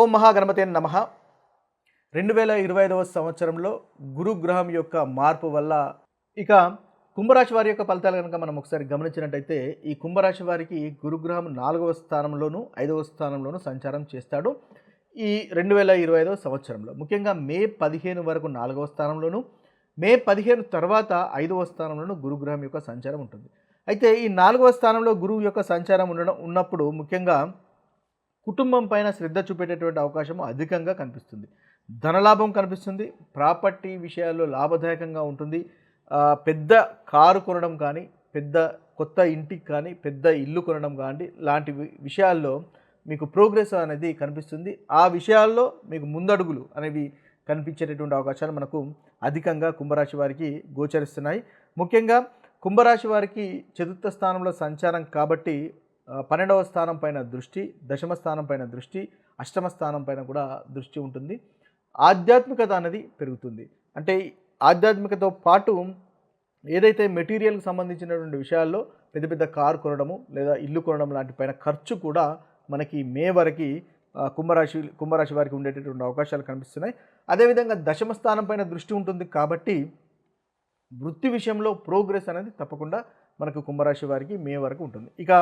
ఓం మహాగణపతి నమ. రెండు వేల ఇరవై ఐదవ సంవత్సరంలో గురుగ్రహం యొక్క మార్పు వల్ల ఇక కుంభరాశి వారి యొక్క ఫలితాలు కనుక మనం ఒకసారి గమనించినట్టయితే ఈ కుంభరాశి వారికి గురుగ్రహం నాలుగవ స్థానంలోను ఐదవ స్థానంలోను సంచారం చేస్తాడు ఈ రెండు వేల ఇరవై ఐదవ సంవత్సరంలో. ముఖ్యంగా మే పదిహేను వరకు నాలుగవ స్థానంలోను మే పదిహేను తర్వాత ఐదవ స్థానంలోను గురుగ్రహం యొక్క సంచారం ఉంటుంది. అయితే ఈ నాలుగవ స్థానంలో గురువు యొక్క సంచారం ఉండడం ఉన్నప్పుడు ముఖ్యంగా కుటుంబం పైన శ్రద్ధ చూపేటటువంటి అవకాశం అధికంగా కనిపిస్తుంది. ధనలాభం కనిపిస్తుంది. ప్రాపర్టీ విషయాల్లో లాభదాయకంగా ఉంటుంది. పెద్ద కారు కొనడం కానీ పెద్ద కొత్త ఇంటికి కానీ పెద్ద ఇల్లు కొనడం కానీ లాంటి విషయాల్లో మీకు ప్రోగ్రెస్ అనేది కనిపిస్తుంది. ఆ విషయాల్లో మీకు ముందడుగులు అనేవి కనిపించేటటువంటి అవకాశాలు మనకు అధికంగా కుంభరాశి వారికి గోచరిస్తున్నాయి. ముఖ్యంగా కుంభరాశి వారికి చతుర్థ స్థానంలో సంచారం కాబట్టి పన్నెండవ స్థానం పైన దృష్టి దశమ స్థానం పైన దృష్టి అష్టమ స్థానం పైన కూడా దృష్టి ఉంటుంది. ఆధ్యాత్మికత అనేది పెరుగుతుంది. అంటే ఆధ్యాత్మికతో పాటు ఏదైతే మెటీరియల్కి సంబంధించినటువంటి విషయాల్లో పెద్ద పెద్ద కారు కొనడము లేదా ఇల్లు కొనడం లాంటి పైన ఖర్చు కూడా మనకి మే వరకు కుంభరాశి కుంభరాశి వారికి ఉండేటటువంటి అవకాశాలు కనిపిస్తున్నాయి. అదేవిధంగా దశమ స్థానం పైన దృష్టి ఉంటుంది కాబట్టి వృత్తి విషయంలో ప్రోగ్రెస్ అనేది తప్పకుండా మనకు కుంభరాశి వారికి మే వరకు ఉంటుంది. ఇక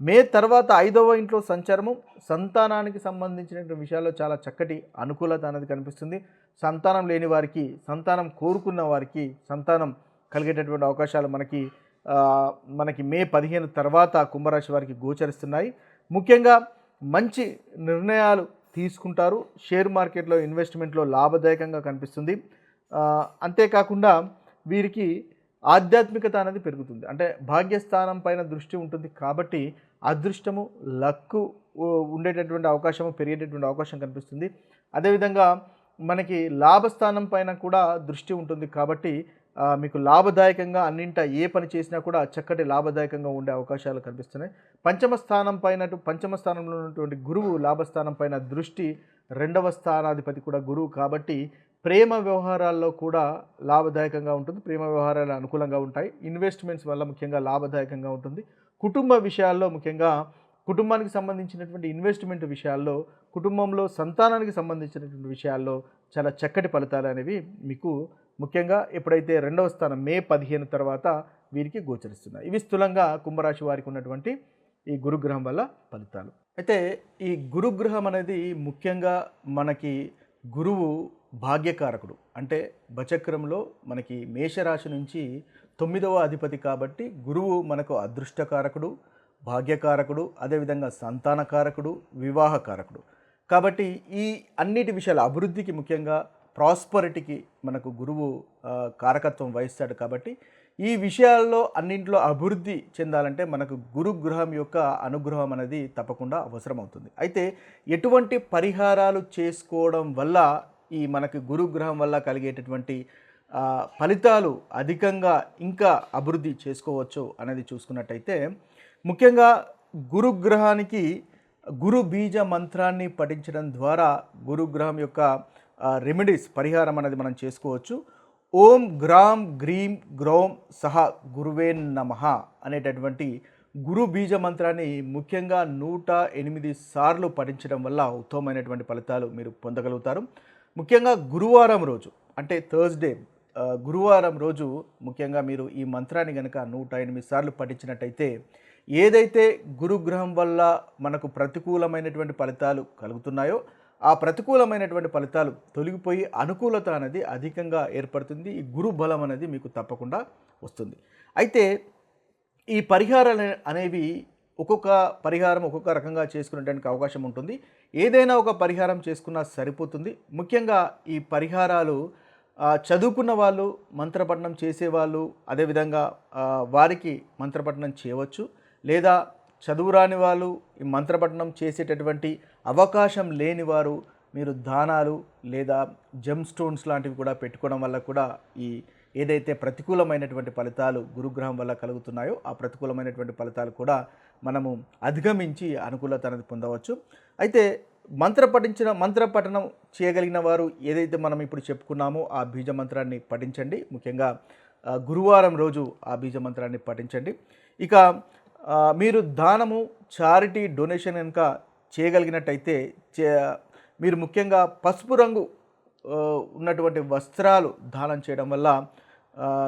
మే తర్వాత ఐదవ ఇంట్లో సంచారము సంతానానికి సంబంధించినటువంటి విషయాల్లో చాలా చక్కటి అనుకూలత అనేది కనిపిస్తుంది. సంతానం లేని వారికి సంతానం కోరుకున్న వారికి సంతానం కలిగేటటువంటి అవకాశాలు మనకి మనకి మే పదిహేను తర్వాత కుంభరాశి వారికి గోచరిస్తున్నాయి. ముఖ్యంగా మంచి నిర్ణయాలు తీసుకుంటారు. షేర్ మార్కెట్లో ఇన్వెస్ట్మెంట్లో లాభదాయకంగా కనిపిస్తుంది. అంతేకాకుండా వీరికి ఆధ్యాత్మికత అనేది పెరుగుతుంది. అంటే భాగ్యస్థానం పైన దృష్టి ఉంటుంది కాబట్టి అదృష్టము లక్కు ఉండేటటువంటి అవకాశము పెరిగేటటువంటి అవకాశం కనిపిస్తుంది. అదేవిధంగా మనకి లాభస్థానం పైన కూడా దృష్టి ఉంటుంది కాబట్టి మీకు లాభదాయకంగా అన్నింట ఏ పని చేసినా కూడా చక్కటి లాభదాయకంగా ఉండే అవకాశాలు కనిపిస్తున్నాయి. పంచమ స్థానం పైన పంచమ స్థానంలో ఉన్నటువంటి గురువు లాభస్థానం పైన దృష్టి రెండవ స్థానాధిపతి కూడా గురువు కాబట్టి ప్రేమ వ్యవహారాల్లో కూడా లాభదాయకంగా ఉంటుంది. ప్రేమ వ్యవహారాలు అనుకూలంగా ఉంటాయి. ఇన్వెస్ట్మెంట్స్ వల్ల ముఖ్యంగా లాభదాయకంగా ఉంటుంది. కుటుంబ విషయాల్లో ముఖ్యంగా కుటుంబానికి సంబంధించినటువంటి ఇన్వెస్ట్మెంట్ విషయాల్లో కుటుంబంలో సంతానానికి సంబంధించినటువంటి విషయాల్లో చాలా చక్కటి ఫలితాలు అనేవి మీకు ముఖ్యంగా ఎప్పుడైతే రెండవ స్థానం మే పదిహేను తర్వాత వీరికి గోచరిస్తున్నాయి. ఇవి స్థూలంగా కుంభరాశి వారికి ఉన్నటువంటి ఈ గురుగ్రహం వల్ల ఫలితాలు. అయితే ఈ గురుగ్రహం అనేది ముఖ్యంగా మనకి గురువు భాగ్యకారకుడు. అంటే బచక్రంలో మనకి మేషరాశి నుంచి తొమ్మిదవ అధిపతి కాబట్టి గురువు మనకు అదృష్టకారకుడు భాగ్యకారకుడు అదేవిధంగా సంతానకారకుడు వివాహకారకుడు. కాబట్టి ఈ అన్నిటి విషయాల అభివృద్ధికి ముఖ్యంగా ప్రాస్పరిటీకి మనకు గురువు కారకత్వం వహిస్తాడు కాబట్టి ఈ విషయాల్లో అన్నింటిలో అభివృద్ధి చెందాలంటే మనకు గురుగ్రహం యొక్క అనుగ్రహం అనేది తప్పకుండా అవసరం అవుతుంది అయితే ఎటువంటి పరిహారాలు చేసుకోవడం వల్ల ఈ మనకి గురుగ్రహం వల్ల కలిగేటటువంటి ఫలితాలు అధికంగా ఇంకా అభివృద్ధి చేసుకోవచ్చు అనేది చూసుకున్నట్టయితే ముఖ్యంగా గురుగ్రహానికి గురు బీజ మంత్రాన్ని పఠించడం ద్వారా గురుగ్రహం యొక్క రెమెడీస్ పరిహారం అనేది మనం చేసుకోవచ్చు. ఓం గ్రాం గ్రీం గ్రౌం సహ గురువే నమ అనేటటువంటి గురు బీజ మంత్రాన్ని ముఖ్యంగా నూట ఎనిమిది సార్లు పఠించడం వల్ల ఉత్తమమైనటువంటి ఫలితాలు మీరు పొందగలుగుతారు. ముఖ్యంగా గురువారం రోజు అంటే థర్స్డే గురువారం రోజు ముఖ్యంగా మీరు ఈ మంత్రాన్ని కనుక నూట ఎనిమిది సార్లు పఠించినట్టయితే ఏదైతే గురుగ్రహం వల్ల మనకు ప్రతికూలమైనటువంటి ఫలితాలు కలుగుతున్నాయో ఆ ప్రతికూలమైనటువంటి ఫలితాలు తొలగిపోయి అనుకూలత అనేది అధికంగా ఏర్పడుతుంది. ఈ గురు బలం అనేది మీకు తప్పకుండా వస్తుంది. అయితే ఈ పరిహారాలు అనేవి ఒక్కొక్క పరిహారం ఒక్కొక్క రకంగా చేసుకునేటానికి అవకాశం ఉంటుంది. ఏదైనా ఒక పరిహారం చేసుకున్నా సరిపోతుంది. ముఖ్యంగా ఈ పరిహారాలు చదువుకున్న వాళ్ళు మంత్రపఠనం చేసేవాళ్ళు అదేవిధంగా వారికి మంత్రపఠనం చేయవచ్చు. లేదా చదువు రాని వాళ్ళు ఈ మంత్రపఠనం చేసేటటువంటి అవకాశం లేని వారు మీరు దానాలు లేదా జమ్ స్టోన్స్ లాంటివి కూడా పెట్టుకోవడం వల్ల కూడా ఈ ఏదైతే ప్రతికూలమైనటువంటి ఫలితాలు గురుగ్రహం వల్ల కలుగుతున్నాయో ఆ ప్రతికూలమైనటువంటి ఫలితాలు కూడా మనము అధిగమించి అనుకూలత అనేది పొందవచ్చు. అయితే మంత్ర పఠించిన మంత్ర పఠనం చేయగలిగిన వారు ఏదైతే మనం ఇప్పుడు చెప్పుకున్నామో ఆ బీజ మంత్రాన్ని పఠించండి. ముఖ్యంగా గురువారం రోజు ఆ బీజ మంత్రాన్ని పఠించండి. ఇక మీరు దానము చారిటీ డొనేషన్ కనుక చేయగలిగినట్టయితే చే మీరు ముఖ్యంగా పసుపు రంగు ఉన్నటువంటి వస్త్రాలు దానం చేయడం వల్ల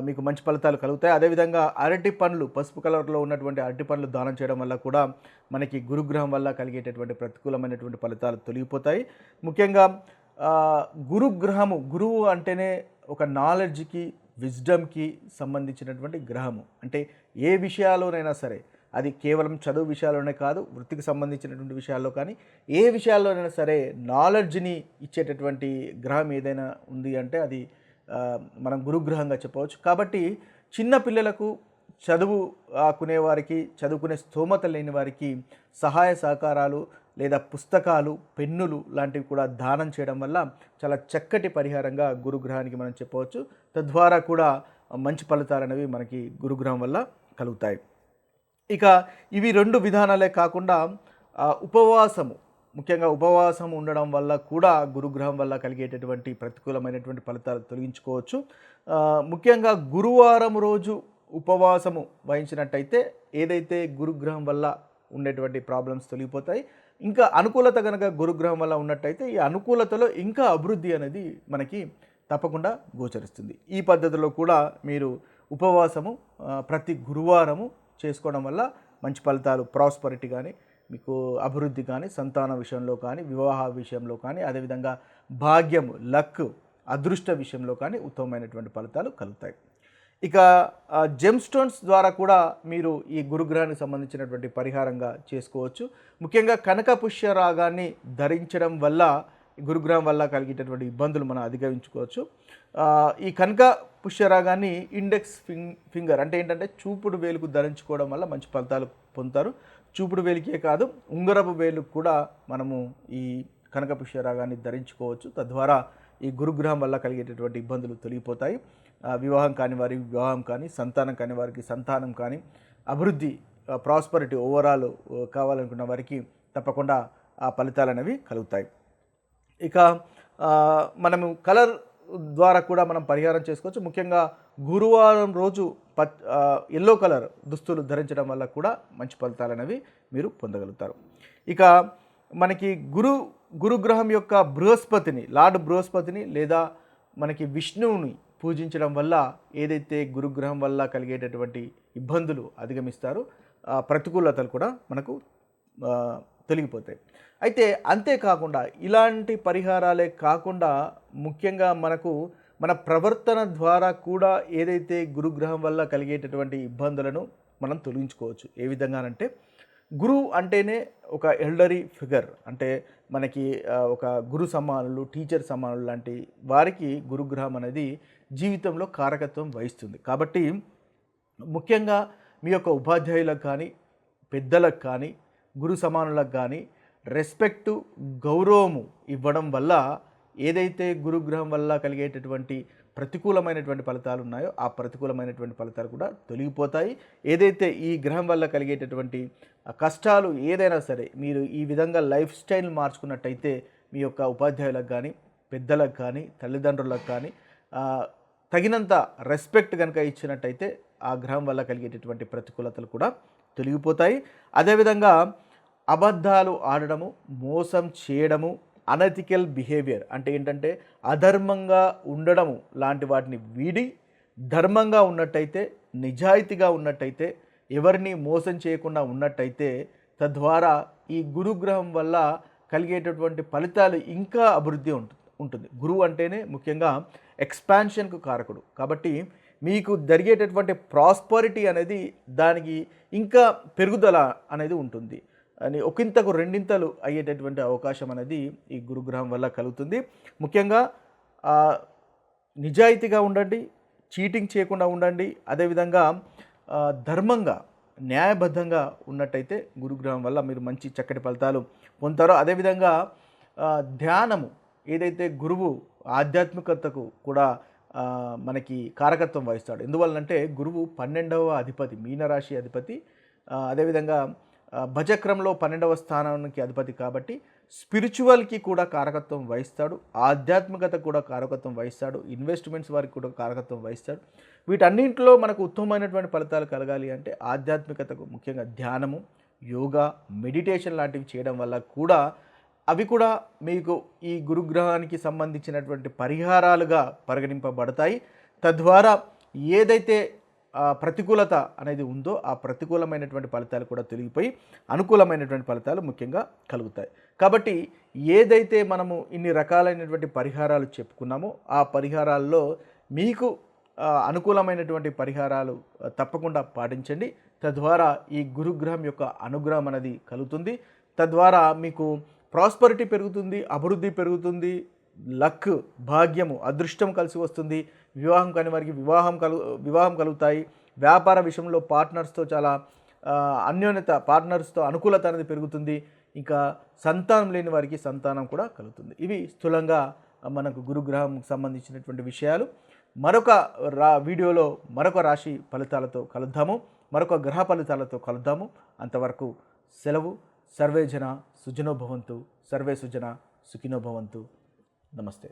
మీకు మంచి ఫలితాలు కలుగుతాయి. అదేవిధంగా అరటి పండ్లు పసుపు కలర్లో ఉన్నటువంటి అరటి పండ్లు దానం చేయడం వల్ల కూడా మనకి గురుగ్రహం వల్ల కలిగేటటువంటి ప్రతికూలమైనటువంటి ఫలితాలు తొలగిపోతాయి. ముఖ్యంగా గురుగ్రహము గురువు అంటేనే ఒక నాలెడ్జ్కి విజ్డమ్కి సంబంధించినటువంటి గ్రహము. అంటే ఏ విషయాల్లోనైనా సరే అది కేవలం చదువు విషయాల్లోనే కాదు వృత్తికి సంబంధించినటువంటి విషయాల్లో కానీ ఏ విషయాల్లోనైనా సరే నాలెడ్జ్ని ఇచ్చేటటువంటి గ్రహం ఏదైనా ఉంది అంటే అది మనం గురుగ్రహంగా చెప్పవచ్చు. కాబట్టి చిన్న పిల్లలకు చదువు ఆకునే వారికి చదువుకునే స్తోమత లేని వారికి సహాయ సహకారాలు లేదా పుస్తకాలు పెన్నులు లాంటివి కూడా దానం చేయడం వల్ల చాలా చక్కటి పరిహారంగా గురుగ్రహానికి మనం చెప్పవచ్చు. తద్వారా కూడా మంచి ఫలితాలు అనేవి మనకి గురుగ్రహం వల్ల కలుగుతాయి. ఇక ఇవి రెండు విధానాలే కాకుండా ఉపవాసము. ముఖ్యంగా ఉపవాసం ఉండడం వల్ల కూడా గురుగ్రహం వల్ల కలిగేటటువంటి ప్రతికూలమైనటువంటి ఫలితాలు తొలగించుకోవచ్చు. ముఖ్యంగా గురువారం రోజు ఉపవాసము వహించినట్టయితే ఏదైతే గురుగ్రహం వల్ల ఉండేటువంటి ప్రాబ్లమ్స్ తొలగిపోతాయి ఇంకా అనుకూలత కనుక గురుగ్రహం వల్ల ఉన్నట్టయితే ఈ అనుకూలతలో ఇంకా అభివృద్ధి అనేది మనకి తప్పకుండా గోచరిస్తుంది. ఈ పద్ధతిలో కూడా మీరు ఉపవాసము ప్రతి గురువారము చేసుకోవడం వల్ల మంచి ఫలితాలు ప్రాస్పరిటీ కానీ మీకు అభివృద్ధి కానీ సంతాన విషయంలో కానీ వివాహ విషయంలో కానీ అదేవిధంగా భాగ్యం లక్ అదృష్ట విషయంలో కానీ ఉత్తమమైనటువంటి ఫలితాలు కలుగుతాయి. ఇక జెమ్ స్టోన్స్ ద్వారా కూడా మీరు ఈ గురుగ్రహానికి సంబంధించినటువంటి పరిహారంగా చేసుకోవచ్చు. ముఖ్యంగా కనక పుష్య రాగాన్ని ధరించడం వల్ల గురుగ్రామ్ గురుగ్రహం వల్ల కలిగేటటువంటి ఇబ్బందులు మనం అధిగమించుకోవచ్చు. ఈ కనక పుష్యరాగాన్ని ఇండెక్స్ ఫింగ్ ఫింగర్ అంటే ఏంటంటే చూపుడు వేలుకు ధరించుకోవడం వల్ల మంచి ఫలితాలు పొందుతారు. చూపుడు వేలికే కాదు ఉంగరపు వేలుకు కూడా మనము ఈ కనక పుష్యరాగాన్ని ధరించుకోవచ్చు. తద్వారా ఈ గురుగ్రహం వల్ల కలిగేటటువంటి ఇబ్బందులు తొలగిపోతాయి. వివాహం కాని వారి వివాహం కానీ సంతానం కాని వారికి సంతానం కానీ అభివృద్ధి ప్రాస్పరిటీ ఓవరాల్ కావాలనుకున్న వారికి తప్పకుండా ఆ ఫలితాలు అనేవి కలుగుతాయి. ఇక మనము కలర్ ద్వారా కూడా మనం పరిహారం చేసుకోవచ్చు. ముఖ్యంగా గురువారం రోజు పత్ ఎల్లో కలర్ దుస్తులు ధరించడం వల్ల కూడా మంచి ఫలితాలు అనేవి మీరు పొందగలుగుతారు. ఇక మనకి గురు గురుగ్రహం యొక్క బృహస్పతిని లార్డ్ బృహస్పతిని లేదా మనకి విష్ణువుని పూజించడం వల్ల ఏదైతే గురుగ్రహం వల్ల కలిగేటటువంటి ఇబ్బందులు అధిగమిస్తారో ఆ ప్రతికూలతలు కూడా మనకు తొలగిపోతాయి. అయితే అంతేకాకుండా ఇలాంటి పరిహారాలే కాకుండా ముఖ్యంగా మనకు మన ప్రవర్తన ద్వారా కూడా ఏదైతే గురుగ్రహం వల్ల కలిగేటటువంటి ఇబ్బందులను మనం తొలగించుకోవచ్చు. ఏ విధంగానంటే గురువు అంటేనే ఒక ఎల్డరీ ఫిగర్. అంటే మనకి ఒక గురు సమానులు టీచర్ సమానులు లాంటి వారికి గురుగ్రహం అనేది జీవితంలో కారకత్వం వహిస్తుంది. కాబట్టి ముఖ్యంగా మీ యొక్క ఉపాధ్యాయులకు కానీ పెద్దలకు కానీ గురు సమానులకు కానీ రెస్పెక్టు గౌరవము ఇవ్వడం వల్ల ఏదైతే గురుగ్రహం వల్ల కలిగేటటువంటి ప్రతికూలమైనటువంటి ఫలితాలు ఉన్నాయో ఆ ప్రతికూలమైనటువంటి ఫలితాలు కూడా తొలగిపోతాయి. ఏదైతే ఈ గ్రహం వల్ల కలిగేటటువంటి కష్టాలు ఏదైనా సరే మీరు ఈ విధంగా లైఫ్ స్టైల్ మార్చుకున్నట్టయితే మీ యొక్క ఉపాధ్యాయులకు కానీ పెద్దలకు కానీ తల్లిదండ్రులకు కానీ తగినంత రెస్పెక్ట్ కనుక ఇచ్చినట్టయితే ఆ గ్రహం వల్ల కలిగేటటువంటి ప్రతికూలతలు కూడా తొలగిపోతాయి. అదేవిధంగా అబద్ధాలు ఆడడము మోసం చేయడము అనెథికల్ బిహేవియర్ అంటే ఏంటంటే అధర్మంగా ఉండడము లాంటి వాటిని వీడి ధర్మంగా ఉన్నట్టయితే నిజాయితీగా ఉన్నట్టయితే ఎవరిని మోసం చేయకుండా ఉన్నట్టయితే తద్వారా ఈ గురుగ్రహం వల్ల కలిగేటటువంటి ఫలితాలు ఇంకా అభివృద్ధి ఉంటుంది ఉంటుంది. గురువు అంటేనే ముఖ్యంగా ఎక్స్పాన్షన్కు కారకుడు. కాబట్టి మీకు జరిగేటటువంటి ప్రాస్పరిటీ అనేది దానికి ఇంకా పెరుగుదల అనేది ఉంటుంది. అని ఒకంతకు రెండింతలు అయ్యేటటువంటి అవకాశం అనేది ఈ గురుగ్రహం వల్ల కలుగుతుంది. ముఖ్యంగా నిజాయితీగా ఉండండి చీటింగ్ చేయకుండా ఉండండి. అదేవిధంగా ధర్మంగా న్యాయబద్ధంగా ఉన్నట్టయితే గురుగ్రహం వల్ల మీరు మంచి చక్కటి ఫలితాలు పొందుతారో. అదేవిధంగా ధ్యానము ఏదైతే గురువు ఆధ్యాత్మికతకు కూడా మనకి కారకత్వం వహిస్తాడు. ఎందువల్లంటే గురువు పన్నెండవ అధిపతి మీనరాశి అధిపతి. అదేవిధంగా భజక్రమంలో పన్నెండవ స్థానానికి అధిపతి కాబట్టి స్పిరిచువల్కి కూడా కారకత్వం వహిస్తాడు ఆధ్యాత్మికత కూడా కారకత్వం వహిస్తాడు ఇన్వెస్ట్మెంట్స్ వారికి కూడా కారకత్వం వహిస్తాడు. వీటన్నింటిలో మనకు ఉత్తమమైనటువంటి ఫలితాలు కలగాలి అంటే ఆధ్యాత్మికతకు ముఖ్యంగా ధ్యానము యోగా మెడిటేషన్ లాంటివి చేయడం వల్ల కూడా అవి కూడా మీకు ఈ గురుగ్రహానికి సంబంధించినటువంటి పరిహారాలుగా పరిగణింపబడతాయి. తద్వారా ఏదైతే ప్రతికూలత అనేది ఉందో ఆ ప్రతికూలమైనటువంటి ఫలితాలు కూడా తొలగిపోయి అనుకూలమైనటువంటి ఫలితాలు ముఖ్యంగా కలుగుతాయి. కాబట్టి ఏదైతే మనము ఇన్ని రకాలైనటువంటి పరిహారాలు చెప్పుకున్నామో ఆ పరిహారాల్లో మీకు అనుకూలమైనటువంటి పరిహారాలు తప్పకుండా పాటించండి. తద్వారా ఈ గురుగ్రహం యొక్క అనుగ్రహం అనేది కలుగుతుంది. తద్వారా మీకు ప్రాస్పరిటీ పెరుగుతుంది అభివృద్ధి పెరుగుతుంది లక్ భాగ్యము అదృష్టం కలిసి వస్తుంది. వివాహం కాని వారికి వివాహం కలు వివాహం కలుగుతాయి. వ్యాపార విషయంలో పార్ట్నర్స్తో చాలా అన్యోన్యత పార్ట్నర్స్తో అనుకూలత అనేది పెరుగుతుంది. ఇంకా సంతానం లేని వారికి సంతానం కూడా కలుగుతుంది. ఇవి స్థూలంగా మనకు గురుగ్రహం సంబంధించినటువంటి విషయాలు. మరొక రా వీడియోలో మరొక రాశి ఫలితాలతో కలుద్దాము. మరొక గ్రహ ఫలితాలతో కలుద్దాము. అంతవరకు సెలవు. సర్వే జన సర్వే సుజన సుఖినోభవంతు నమస్తే